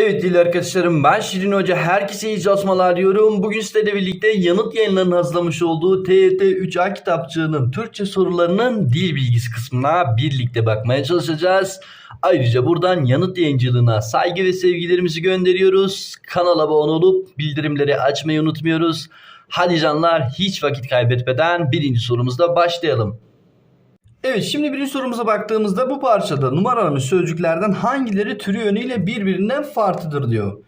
Evet değerli arkadaşlarım ben Şirin Hoca herkese iyi çalışmalar diyorum. Bugün sizlerle birlikte yanıt yayınlarının hazırlamış olduğu TYT 3A kitapçığının Türkçe sorularının dil bilgisi kısmına birlikte bakmaya çalışacağız. Ayrıca buradan yanıt yayıncılığına saygı ve sevgilerimizi gönderiyoruz. Kanala abone olup bildirimleri açmayı unutmuyoruz. Hadi canlar hiç vakit kaybetmeden birinci sorumuzla başlayalım. Evet şimdi birinci sorumuza baktığımızda bu parçada numaralanmış sözcüklerden hangileri türü yönüyle birbirinden farklıdır diyor.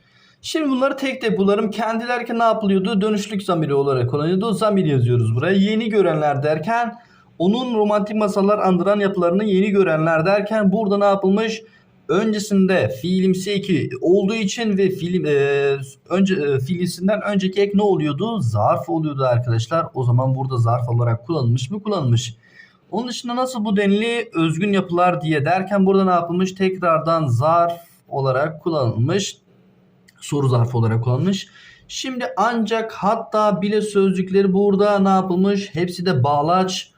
Şimdi bunları tek tek bularım. Kendi derken ne yapılıyordu? Dönüşlük zamiri olarak kullanıyordu. Zamir yazıyoruz buraya. Yeni görenler derken onun romantik masallar andıran yapılarını yeni görenler derken burada ne yapılmış? Öncesinde fiilimsi eki olduğu için ve fiilim e, önce e, fiilisinden önceki ek ne oluyordu? Zarf oluyordu arkadaşlar. O zaman burada zarf olarak kullanılmış mı? Kullanılmış. Onun dışında nasıl bu denli özgün yapılar diye derken burada ne yapılmış? Tekrardan zarf olarak kullanılmış. Soru zarfı olarak kullanılmış. Şimdi ancak hatta bile sözcükleri burada ne yapılmış? Hepsi de bağlaç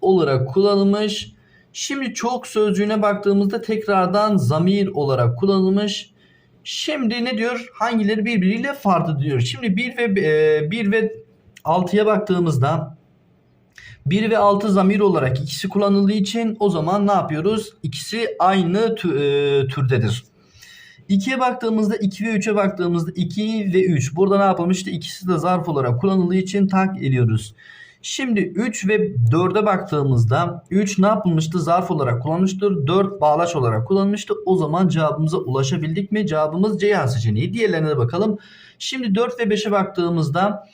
olarak kullanılmış. Şimdi çok sözcüğüne baktığımızda tekrardan zamir olarak kullanılmış. Şimdi ne diyor? Hangileri birbiriyle farklı diyor. Şimdi 1 ve e, 1 ve 6'ya baktığımızda 1 ve 6 zamir olarak ikisi kullanıldığı için o zaman ne yapıyoruz? İkisi aynı tü- e, türdedir. 2'ye baktığımızda 2 ve 3'e baktığımızda 2 ve 3. Burada ne yapılmıştı? İkisi de zarf olarak kullanıldığı için tak ediyoruz. Şimdi 3 ve 4'e baktığımızda 3 ne yapılmıştı? Zarf olarak kullanılmıştır. 4 bağlaç olarak kullanılmıştı. O zaman cevabımıza ulaşabildik mi? Cevabımız Ceyhan seçeneği. Diğerlerine de bakalım. Şimdi 4 ve 5'e baktığımızda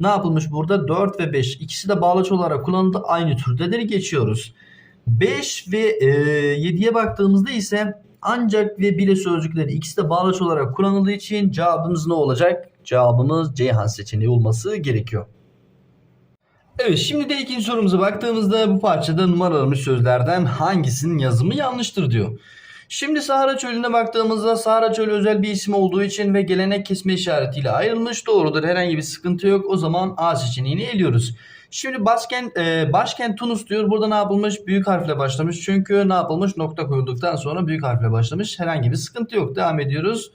ne yapılmış burada? 4 ve 5 ikisi de bağlaç olarak kullanıldı. Aynı türdedir. Geçiyoruz. 5 ve e, 7'ye baktığımızda ise ancak ve bile sözcükleri ikisi de bağlaç olarak kullanıldığı için cevabımız ne olacak? Cevabımız Ceyhan seçeneği olması gerekiyor. Evet şimdi de ikinci sorumuza baktığımızda bu parçada numaralanmış sözlerden hangisinin yazımı yanlıştır diyor. Şimdi Sahara Çölü'ne baktığımızda Sahara Çölü özel bir isim olduğu için ve gelenek kesme işaretiyle ayrılmış doğrudur. Herhangi bir sıkıntı yok. O zaman A seçeneğini eliyoruz. Şimdi başkent, e, başkent Tunus diyor. Burada ne yapılmış? Büyük harfle başlamış. Çünkü ne yapılmış? Nokta koyulduktan sonra büyük harfle başlamış. Herhangi bir sıkıntı yok. Devam ediyoruz.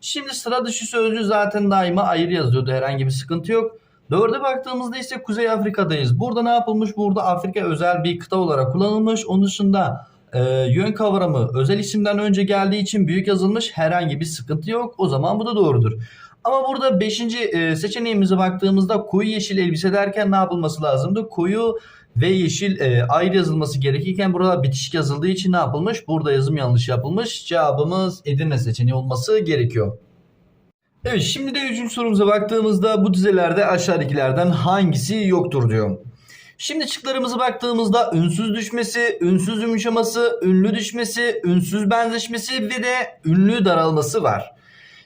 Şimdi sıra dışı sözcüğü zaten daima ayrı yazıyordu. Herhangi bir sıkıntı yok. Dörde baktığımızda ise Kuzey Afrika'dayız. Burada ne yapılmış? Burada Afrika özel bir kıta olarak kullanılmış. Onun dışında e, yön kavramı özel isimden önce geldiği için büyük yazılmış. Herhangi bir sıkıntı yok. O zaman bu da doğrudur. Ama burada 5. seçeneğimize baktığımızda koyu yeşil elbise derken ne yapılması lazımdı? Koyu ve yeşil e, ayrı yazılması gerekirken burada bitişik yazıldığı için ne yapılmış? Burada yazım yanlış yapılmış. Cevabımız Edirne seçeneği olması gerekiyor. Evet şimdi de üçüncü sorumuza baktığımızda bu dizelerde aşağıdakilerden hangisi yoktur diyor. Şimdi şıklarımıza baktığımızda ünsüz düşmesi, ünsüz yumuşaması, ünlü düşmesi, ünsüz benzeşmesi ve de ünlü daralması var.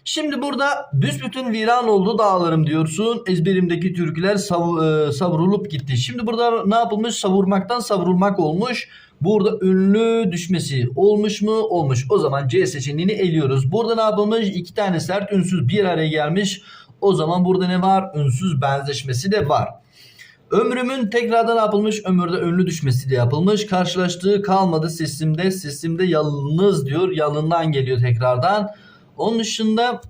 Şimdi burada büsbütün viran oldu dağlarım diyorsun. Ezberimdeki türküler sav, e, savrulup gitti. Şimdi burada ne yapılmış? Savurmaktan savrulmak olmuş. Burada ünlü düşmesi olmuş mu? Olmuş. O zaman C seçeneğini eliyoruz. Burada ne yapılmış? İki tane sert ünsüz bir araya gelmiş. O zaman burada ne var? Ünsüz benzeşmesi de var. Ömrümün tekrardan yapılmış ömürde ünlü düşmesi de yapılmış. Karşılaştığı kalmadı sesimde. Sesimde yalnız diyor. Yalından geliyor tekrardan. Onun dışında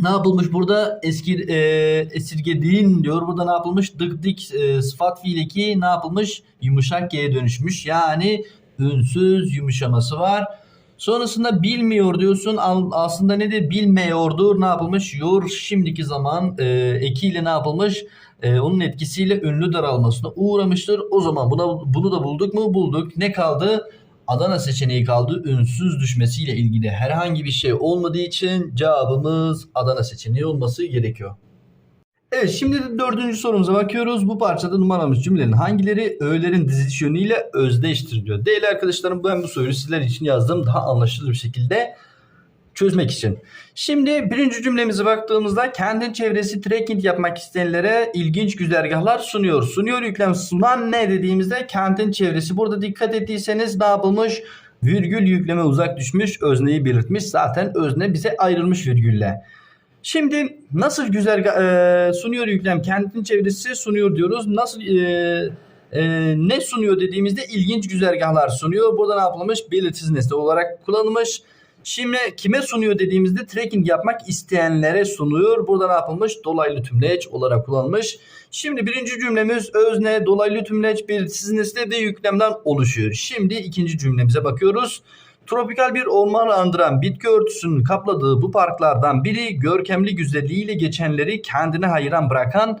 ne yapılmış burada? Eski e, esirgediğin diyor. Burada ne yapılmış? Dık dik e, sıfat fiileki ne yapılmış? Yumuşak G'ye dönüşmüş. Yani ünsüz yumuşaması var. Sonrasında bilmiyor diyorsun. Aslında nedir? Bilmiyordur. Ne yapılmış? Yor şimdiki zaman e, ekiyle ne yapılmış? E, onun etkisiyle ünlü daralmasına uğramıştır. O zaman buna bunu da bulduk mu? Bulduk. Ne kaldı? Adana seçeneği kaldı. Ünsüz düşmesiyle ilgili herhangi bir şey olmadığı için cevabımız Adana seçeneği olması gerekiyor. Evet şimdi de dördüncü sorumuza bakıyoruz. Bu parçada numaralanmış cümlelerin hangileri öğelerin diziliş yönüyle özdeştir diyor. Değerli arkadaşlarım ben bu soruyu sizler için yazdım. Daha anlaşılır bir şekilde çözmek için. Şimdi birinci cümlemize baktığımızda kendin çevresi trekking yapmak isteyenlere ilginç güzergahlar sunuyor. Sunuyor yüklem sunan ne dediğimizde kentin çevresi. Burada dikkat ettiyseniz ne yapılmış? Virgül yükleme uzak düşmüş özneyi belirtmiş. Zaten özne bize ayrılmış virgülle. Şimdi nasıl güzergah e, sunuyor yüklem kentin çevresi sunuyor diyoruz. Nasıl e, e, ne sunuyor dediğimizde ilginç güzergahlar sunuyor. Burada ne yapılmış? Belirsiz nesne olarak kullanılmış. Şimdi kime sunuyor dediğimizde tracking yapmak isteyenlere sunuyor. Burada ne yapılmış? Dolaylı tümleç olarak kullanılmış. Şimdi birinci cümlemiz özne dolaylı tümleç belirtisiz nesne ve yüklemden oluşuyor. Şimdi ikinci cümlemize bakıyoruz. Tropikal bir orman andıran bitki örtüsünün kapladığı bu parklardan biri görkemli güzelliğiyle geçenleri kendine hayran bırakan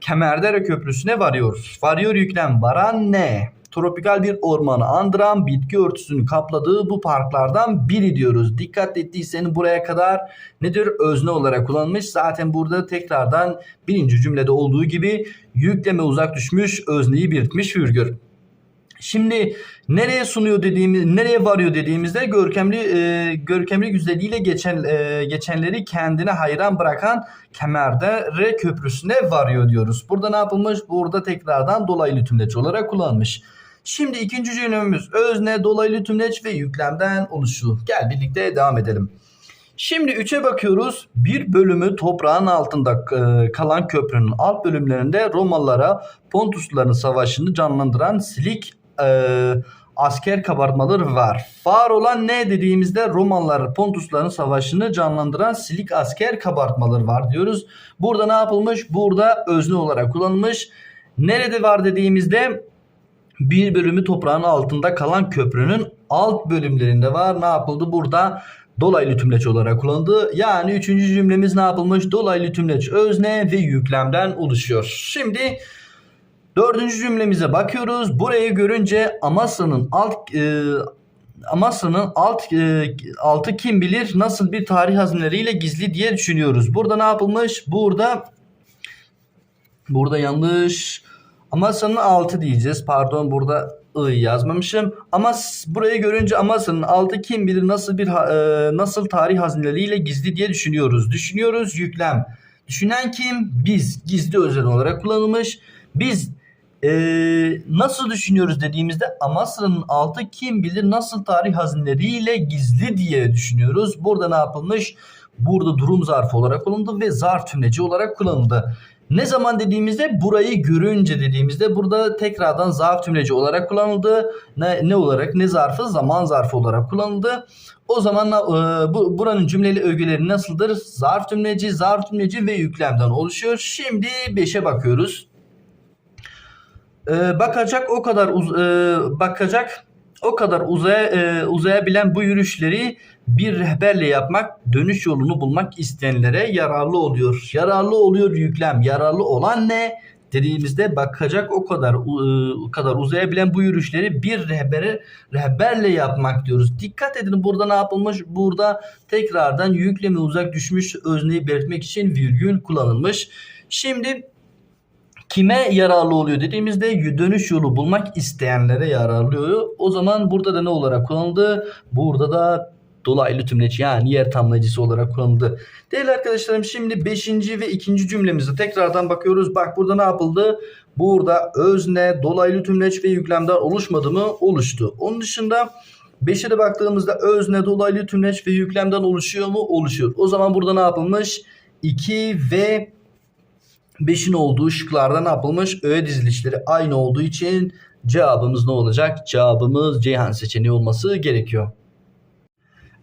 Kemerdere Köprüsü'ne varıyor. Varıyor yüklem varan ne? Tropikal bir ormanı andıran bitki örtüsünün kapladığı bu parklardan biri diyoruz. Dikkat ettiyseniz buraya kadar nedir? Özne olarak kullanılmış. Zaten burada tekrardan birinci cümlede olduğu gibi yükleme uzak düşmüş, özneyi belirtmiş virgül. Şimdi nereye sunuyor dediğimiz, nereye varıyor dediğimizde görkemli e, görkemli güzelliğiyle geçen e, geçenleri kendine hayran bırakan Kemerdere Köprüsü'ne varıyor diyoruz. Burada ne yapılmış? Burada tekrardan dolaylı tümleç olarak kullanılmış. Şimdi ikinci cümlemiz özne, dolaylı tümleç ve yüklemden oluşu. Gel birlikte devam edelim. Şimdi 3'e bakıyoruz. Bir bölümü toprağın altında e, kalan köprünün alt bölümlerinde Romalılara Pontusluların savaşını canlandıran silik e, asker kabartmaları var. Var olan ne dediğimizde Romalılar Pontusluların savaşını canlandıran silik asker kabartmaları var diyoruz. Burada ne yapılmış? Burada özne olarak kullanılmış. Nerede var dediğimizde bir bölümü toprağın altında kalan köprünün alt bölümlerinde var. Ne yapıldı? Burada dolaylı tümleç olarak kullanıldı. Yani üçüncü cümlemiz ne yapılmış? Dolaylı tümleç özne ve yüklemden oluşuyor. Şimdi dördüncü cümlemize bakıyoruz. Burayı görünce Amasya'nın alt e, Amasya'nın alt e, altı kim bilir nasıl bir tarih hazineleriyle gizli diye düşünüyoruz. Burada ne yapılmış? Burada burada yanlış. Amasya'nın altı diyeceğiz. Pardon burada I yazmamışım. Ama burayı görünce Amasya'nın altı kim bilir nasıl bir e, nasıl tarih hazineleriyle gizli diye düşünüyoruz. Düşünüyoruz yüklem. Düşünen kim? Biz. Gizli özel olarak kullanılmış. Biz e, nasıl düşünüyoruz dediğimizde Amasya'nın altı kim bilir nasıl tarih hazineleriyle gizli diye düşünüyoruz. Burada ne yapılmış? Burada durum zarfı olarak kullanıldı ve zarf tümleci olarak kullanıldı. Ne zaman dediğimizde burayı görünce dediğimizde burada tekrardan zarf tümleci olarak kullanıldı. Ne, ne olarak? Ne zarfı? Zaman zarfı olarak kullanıldı. O zaman e, bu buranın cümleli ögeleri nasıldır? Zarf tümleci, zarf tümleci ve yüklemden oluşuyor. Şimdi 5'e bakıyoruz. E, bakacak o kadar uz- e, bakacak o kadar uzaya e, uzayabilen bu yürüyüşleri bir rehberle yapmak dönüş yolunu bulmak isteyenlere yararlı oluyor. Yararlı oluyor yüklem. Yararlı olan ne? Dediğimizde bakacak o kadar e, o kadar uzayabilen bu yürüyüşleri bir rehbere rehberle yapmak diyoruz. Dikkat edin burada ne yapılmış? Burada tekrardan yüklemi uzak düşmüş özneyi belirtmek için virgül kullanılmış. Şimdi kime yararlı oluyor dediğimizde dönüş yolu bulmak isteyenlere yararlı oluyor. O zaman burada da ne olarak kullanıldı? Burada da dolaylı tümleç yani yer tamlayıcısı olarak kullanıldı. Değerli arkadaşlarım şimdi 5. ve 2. cümlemize tekrardan bakıyoruz. Bak burada ne yapıldı? Burada özne, dolaylı tümleç ve yüklemden oluşmadı mı? Oluştu. Onun dışında 5'e de baktığımızda özne, dolaylı tümleç ve yüklemden oluşuyor mu? Oluşuyor. O zaman burada ne yapılmış? 2 ve 5'in olduğu şıklarda yapılmış? Öğe dizilişleri aynı olduğu için cevabımız ne olacak? Cevabımız Ceyhan seçeneği olması gerekiyor.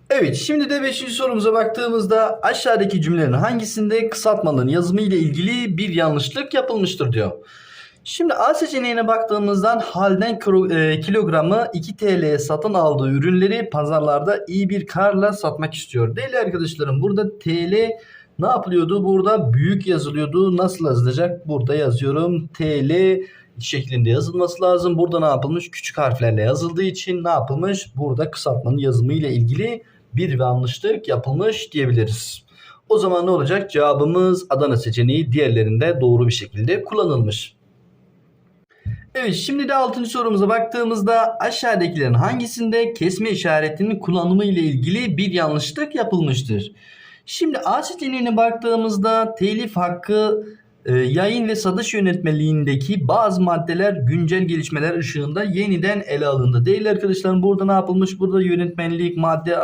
Evet şimdi de 5. sorumuza baktığımızda aşağıdaki cümlelerin hangisinde kısaltmanın yazımı ile ilgili bir yanlışlık yapılmıştır diyor. Şimdi A seçeneğine baktığımızdan halden e, kilogramı 2 TL'ye satın aldığı ürünleri pazarlarda iyi bir karla satmak istiyor. Değerli arkadaşlarım burada TL ne yapılıyordu? Burada büyük yazılıyordu. Nasıl yazılacak? Burada yazıyorum. TL şeklinde yazılması lazım. Burada ne yapılmış? Küçük harflerle yazıldığı için ne yapılmış? Burada kısaltmanın yazımı ile ilgili bir yanlışlık yapılmış diyebiliriz. O zaman ne olacak? Cevabımız Adana seçeneği diğerlerinde doğru bir şekilde kullanılmış. Evet şimdi de 6. sorumuza baktığımızda aşağıdakilerin hangisinde kesme işaretinin kullanımı ile ilgili bir yanlışlık yapılmıştır? Şimdi A seçeneğine baktığımızda telif hakkı e, yayın ve satış yönetmeliğindeki bazı maddeler güncel gelişmeler ışığında yeniden ele alındı. Değerli arkadaşlarım burada ne yapılmış? Burada yönetmenlik madde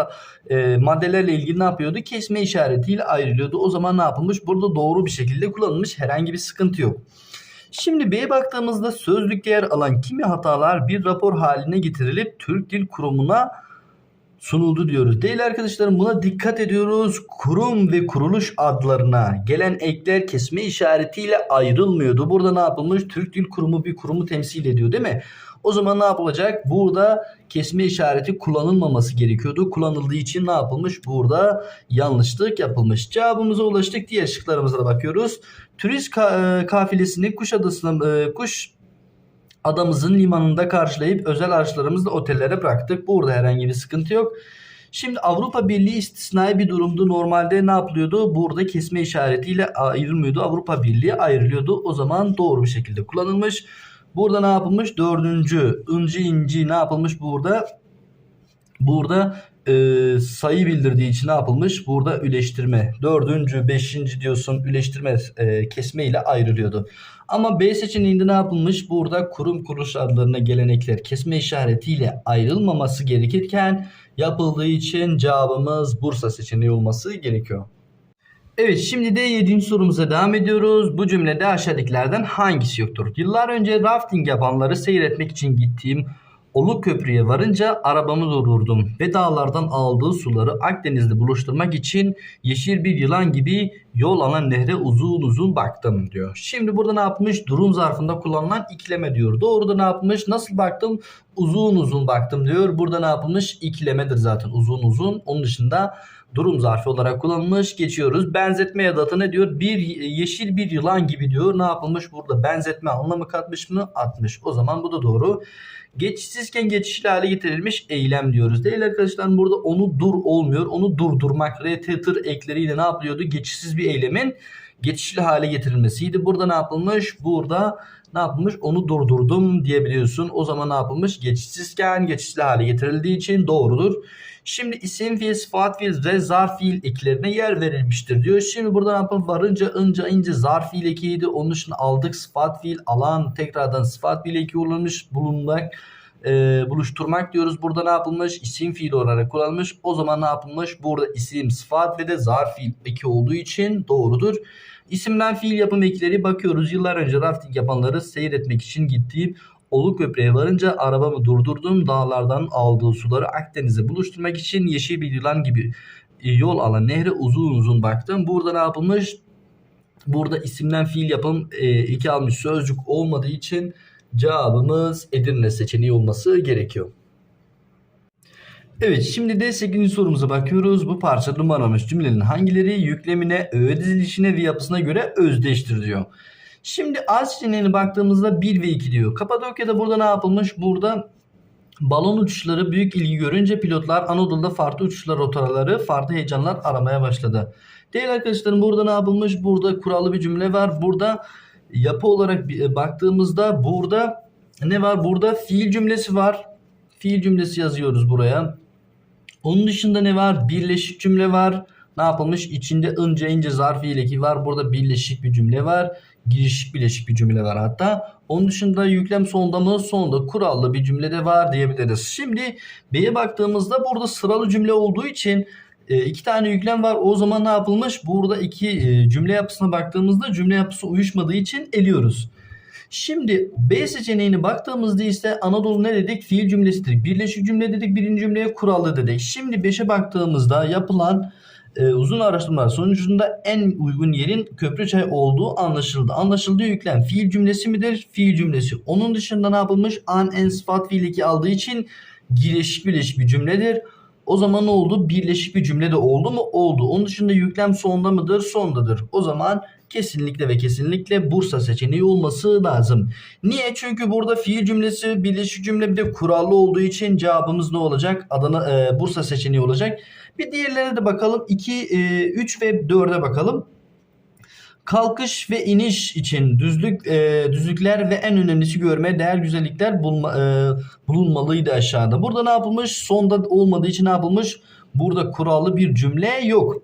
e, maddelerle ilgili ne yapıyordu? Kesme işaretiyle ayrılıyordu. O zaman ne yapılmış? Burada doğru bir şekilde kullanılmış. Herhangi bir sıkıntı yok. Şimdi B'ye baktığımızda sözlükte yer alan kimi hatalar bir rapor haline getirilip Türk Dil Kurumu'na sunuldu diyoruz. Değil arkadaşlarım buna dikkat ediyoruz. Kurum ve kuruluş adlarına gelen ekler kesme işaretiyle ayrılmıyordu. Burada ne yapılmış? Türk Dil Kurumu bir kurumu temsil ediyor değil mi? O zaman ne yapılacak? Burada kesme işareti kullanılmaması gerekiyordu. Kullanıldığı için ne yapılmış? Burada yanlışlık yapılmış. Cevabımıza ulaştık. Diğer şıklarımıza da bakıyoruz. Turist ka- e, kafilesini Kuşadası'na e, Kuş adamızın limanında karşılayıp özel araçlarımızla otellere bıraktık. Burada herhangi bir sıkıntı yok. Şimdi Avrupa Birliği istisnai bir durumdu. Normalde ne yapılıyordu? Burada kesme işaretiyle ayrılmıyordu. Avrupa Birliği ayrılıyordu. O zaman doğru bir şekilde kullanılmış. Burada ne yapılmış? Dördüncü, ıncı inci ne yapılmış burada? Burada e, sayı bildirdiği için ne yapılmış? Burada üleştirme. Dördüncü, beşinci diyorsun üleştirme e, kesme ile ayrılıyordu. Ama B seçeneğinde ne yapılmış? Burada kurum kuruluş adlarına gelenekler kesme işaretiyle ayrılmaması gerekirken yapıldığı için cevabımız Bursa seçeneği olması gerekiyor. Evet şimdi de 7. sorumuza devam ediyoruz. Bu cümlede aşağıdakilerden hangisi yoktur? Yıllar önce rafting yapanları seyretmek için gittiğim Oluk Köprü'ye varınca arabamı durdurdum ve dağlardan aldığı suları Akdeniz'de buluşturmak için yeşil bir yılan gibi yol alan nehre uzun uzun baktım diyor. Şimdi burada ne yapmış? Durum zarfında kullanılan ikileme diyor. Doğru da ne yapmış? Nasıl baktım? Uzun uzun baktım diyor. Burada ne yapılmış? İkilemedir zaten uzun uzun. Onun dışında durum zarfı olarak kullanılmış. Geçiyoruz. Benzetme edatı ne diyor? Bir yeşil bir yılan gibi diyor. Ne yapılmış burada? Benzetme anlamı katmış mı? Atmış. O zaman bu da doğru. Geçişsizken geçişli hale getirilmiş eylem diyoruz. Değil arkadaşlar burada onu dur olmuyor. Onu durdurmak. RT tır ekleriyle ne yapılıyordu? Geçişsiz bir eylemin geçişli hale getirilmesiydi. Burada ne yapılmış? Burada ne yapılmış? Onu durdurdum diyebiliyorsun. O zaman ne yapılmış? Geçişsizken geçişli hale getirildiği için doğrudur. Şimdi isim fiil, sıfat fiil ve zarf fiil eklerine yer verilmiştir diyor. Şimdi burada ne yapalım? Varınca, ınca, ince zarf fiil ekiydi. Onun için aldık sıfat fiil, alan tekrardan sıfat fiil eki olmuş bulunmak e, buluşturmak diyoruz. Burada ne yapılmış? İsim fiil olarak kullanılmış. O zaman ne yapılmış? Burada isim, sıfat ve de zarf fiil eki olduğu için doğrudur. İsimden fiil yapım ekleri bakıyoruz. Yıllar önce rafting yapanları seyretmek için gittiğim Oluk Köprü'ye varınca arabamı durdurdum. Dağlardan aldığı suları Akdeniz'e buluşturmak için yeşil bir yılan gibi e, yol alan nehre uzun uzun baktım. Burada ne yapılmış? Burada isimden fiil yapım e, iki almış sözcük olmadığı için cevabımız Edirne seçeneği olması gerekiyor. Evet şimdi de 8. sorumuza bakıyoruz. Bu parça numaramış cümlenin hangileri yüklemine, öğe dizilişine ve yapısına göre özdeştir diyor. Şimdi A seçeneğine baktığımızda 1 ve 2 diyor. Kapadokya'da burada ne yapılmış? Burada balon uçuşları büyük ilgi görünce pilotlar Anadolu'da farklı uçuşlar rotaları, farklı heyecanlar aramaya başladı. Değil arkadaşlarım burada ne yapılmış? Burada kurallı bir cümle var. Burada yapı olarak bir- baktığımızda burada ne var? Burada fiil cümlesi var. Fiil cümlesi yazıyoruz buraya. Onun dışında ne var? Birleşik cümle var. Ne yapılmış? İçinde ince ince zarf ileki var. Burada birleşik bir cümle var. Girişik birleşik bir cümle var hatta. Onun dışında yüklem sonda mı? Sonda kurallı bir cümle de var diyebiliriz. Şimdi B'ye baktığımızda burada sıralı cümle olduğu için e, iki tane yüklem var. O zaman ne yapılmış? Burada iki e, cümle yapısına baktığımızda cümle yapısı uyuşmadığı için eliyoruz. Şimdi B seçeneğine baktığımızda ise Anadolu ne dedik? Fiil cümlesidir. Birleşik cümle dedik. Birinci cümleye kurallı dedik. Şimdi 5'e baktığımızda yapılan e, uzun araştırmalar sonucunda en uygun yerin Köprüçay olduğu anlaşıldı. Anlaşıldığı yüklem fiil cümlesi midir? Fiil cümlesi. Onun dışında ne yapılmış? An, en, sıfat, fiil eki aldığı için birleşik birleşik bir cümledir. O zaman ne oldu? Birleşik bir cümle de oldu mu? Oldu. Onun dışında yüklem sonda mıdır? Sondadır. O zaman kesinlikle ve kesinlikle Bursa seçeneği olması lazım. Niye? Çünkü burada fiil cümlesi birleşik cümle bir de kurallı olduğu için cevabımız ne olacak? Adana e, Bursa seçeneği olacak. Bir diğerlerine de bakalım. 2, 3 ve 4'e bakalım. Kalkış ve iniş için düzlük e, düzlükler ve en önemlisi görmeye değer güzellikler bulma, e, bulunmalıydı aşağıda. Burada ne yapılmış? Sonda olmadığı için ne yapılmış? Burada kurallı bir cümle yok.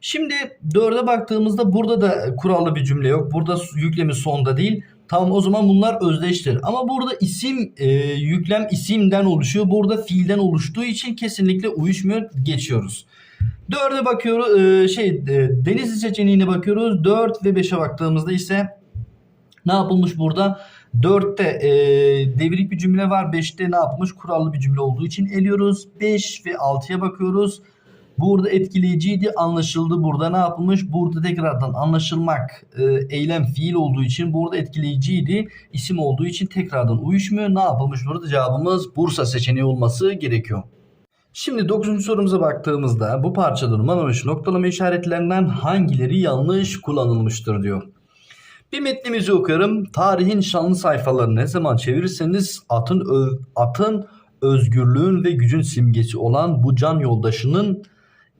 Şimdi 4'e baktığımızda burada da kurallı bir cümle yok. Burada yüklemi sonda değil. Tamam o zaman bunlar özdeştir. Ama burada isim e, yüklem isimden oluşuyor. Burada fiilden oluştuğu için kesinlikle uyuşmuyor. Geçiyoruz. 4'e bakıyoruz. e, şey e, Denizli seçeneğine bakıyoruz. 4 ve 5'e baktığımızda ise ne yapılmış burada? 4'te e, devrik bir cümle var. 5'te ne yapmış? Kurallı bir cümle olduğu için eliyoruz. 5 ve 6'ya bakıyoruz. Burada etkileyiciydi anlaşıldı. Burada ne yapılmış? Burada tekrardan anlaşılmak e, eylem fiil olduğu için burada etkileyiciydi. isim olduğu için tekrardan uyuşmuyor. Ne yapılmış? Burada cevabımız Bursa seçeneği olması gerekiyor. Şimdi 9. sorumuza baktığımızda bu parçada numaramış noktalama işaretlerinden hangileri yanlış kullanılmıştır diyor. Bir metnimizi okuyorum. Tarihin şanlı sayfalarını ne zaman çevirirseniz atın ö- atın özgürlüğün ve gücün simgesi olan bu can yoldaşının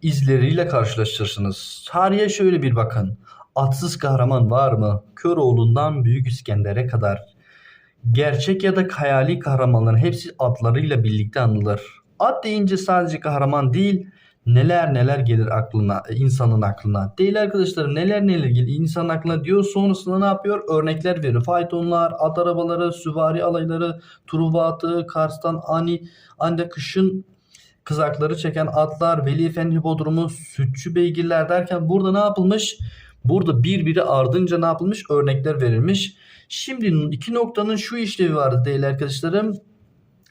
izleriyle karşılaşırsınız. Tarihe şöyle bir bakın. Atsız kahraman var mı? Köroğlu'ndan Büyük İskender'e kadar. Gerçek ya da hayali kahramanların hepsi adlarıyla birlikte anılır. At deyince sadece kahraman değil, neler neler gelir aklına, insanın aklına. Değil arkadaşlarım neler neler gelir insanın aklına diyor. Sonrasında ne yapıyor? Örnekler veriyor. Faytonlar, at arabaları, süvari alayları, Truva atı, Kars'tan ani, ande kışın kızakları çeken atlar, Veli Efendi Hipodromu, Sütçü Beygirler derken burada ne yapılmış? Burada birbiri ardınca ne yapılmış? Örnekler verilmiş. Şimdi iki noktanın şu işlevi vardı değerli arkadaşlarım.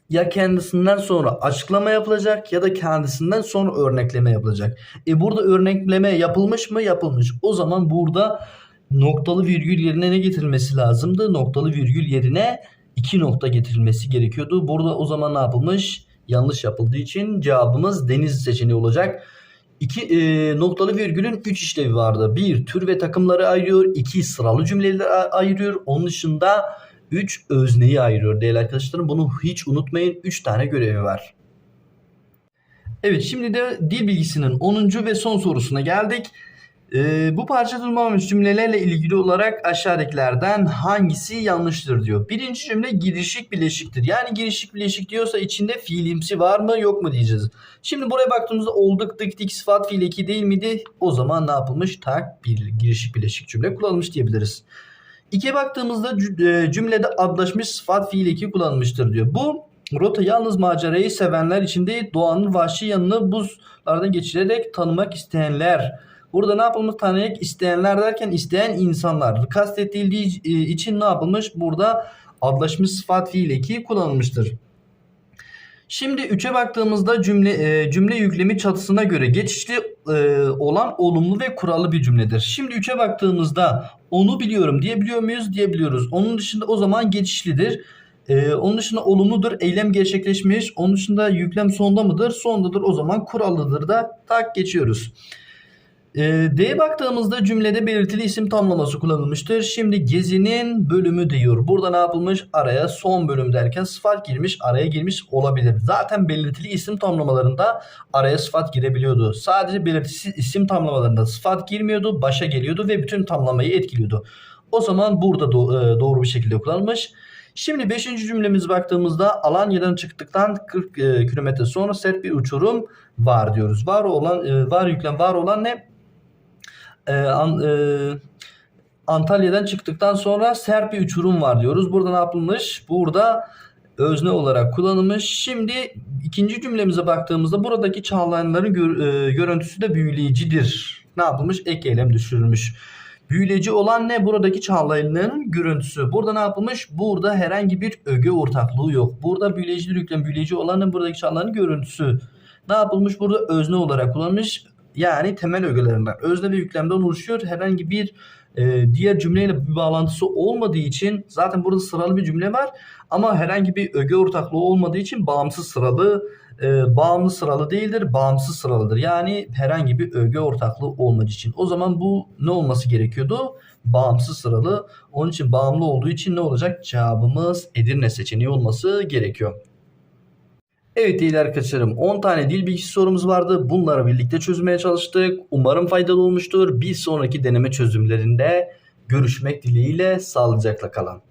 Ya kendisinden sonra açıklama yapılacak ya da kendisinden sonra örnekleme yapılacak. E burada örnekleme yapılmış mı? Yapılmış. O zaman burada noktalı virgül yerine ne getirilmesi lazımdı? Noktalı virgül yerine iki nokta getirilmesi gerekiyordu. Burada o zaman ne yapılmış? Yanlış yapıldığı için cevabımız deniz seçeneği olacak. İki e, noktalı virgülün 3 işlevi vardı. Bir tür ve takımları ayırıyor. iki sıralı cümleleri ayırıyor. Onun dışında 3 özneyi ayırıyor değerli arkadaşlarım. Bunu hiç unutmayın. 3 tane görevi var. Evet şimdi de dil bilgisinin 10. ve son sorusuna geldik. Ee, bu parça durmamış cümlelerle ilgili olarak aşağıdakilerden hangisi yanlıştır diyor. Birinci cümle girişik bileşiktir. Yani girişik bileşik diyorsa içinde fiilimsi var mı yok mu diyeceğiz. Şimdi buraya baktığımızda olduk dık dik sıfat fiil eki değil miydi? O zaman ne yapılmış? Tak bir girişik bileşik cümle kullanılmış diyebiliriz. İkiye baktığımızda cü- e, cümlede adlaşmış sıfat fiil eki kullanılmıştır diyor. Bu rota yalnız macerayı sevenler için değil doğanın vahşi yanını buzlardan geçirerek tanımak isteyenler Burada ne yapılmış? Tanıyak isteyenler derken isteyen insanlar. Kastettiği e, için ne yapılmış? Burada adlaşmış sıfat fiil eki kullanılmıştır. Şimdi 3'e baktığımızda cümle e, cümle yüklemi çatısına göre geçişli e, olan olumlu ve kurallı bir cümledir. Şimdi 3'e baktığımızda onu biliyorum diyebiliyor muyuz? Diyebiliyoruz. Onun dışında o zaman geçişlidir. E, onun dışında olumludur. Eylem gerçekleşmiş. Onun dışında yüklem sonda mıdır? Sondadır. O zaman kurallıdır da tak geçiyoruz. E, D'ye baktığımızda cümlede belirtili isim tamlaması kullanılmıştır. Şimdi gezinin bölümü diyor. Burada ne yapılmış? Araya son bölüm derken sıfat girmiş, araya girmiş olabilir. Zaten belirtili isim tamlamalarında araya sıfat girebiliyordu. Sadece belirtili isim tamlamalarında sıfat girmiyordu, başa geliyordu ve bütün tamlamayı etkiliyordu. O zaman burada do- e, doğru bir şekilde kullanılmış. Şimdi 5. cümlemiz baktığımızda Alanya'dan çıktıktan 40 e, kilometre sonra sert bir uçurum var diyoruz. Var olan e, var yüklem var olan ne? E, An- e, Antalya'dan çıktıktan sonra sert bir uçurum var diyoruz. Burada ne yapılmış? Burada özne olarak kullanılmış. Şimdi ikinci cümlemize baktığımızda buradaki çağlayanların gör- e, görüntüsü de büyüleyicidir. Ne yapılmış? Ek eylem düşürülmüş. Büyüleyici olan ne? Buradaki çağlayanların görüntüsü. Burada ne yapılmış? Burada herhangi bir öge ortaklığı yok. Burada büyüleyici yüklem büyüleyici olan ne? Buradaki çağlayanın görüntüsü. Ne yapılmış? Burada özne olarak kullanılmış. Yani temel ögelerinden. Özne ve yüklemden oluşuyor. Herhangi bir e, diğer cümleyle bir bağlantısı olmadığı için zaten burada sıralı bir cümle var. Ama herhangi bir öge ortaklığı olmadığı için bağımsız sıralı e, bağımlı sıralı değildir, bağımsız sıralıdır. Yani herhangi bir öge ortaklığı olmadığı için. O zaman bu ne olması gerekiyordu? Bağımsız sıralı. Onun için bağımlı olduğu için ne olacak? Cevabımız Edirne seçeneği olması gerekiyor. Evet değerli arkadaşlarım 10 tane dil bilgisi sorumuz vardı. Bunları birlikte çözmeye çalıştık. Umarım faydalı olmuştur. Bir sonraki deneme çözümlerinde görüşmek dileğiyle sağlıcakla kalın.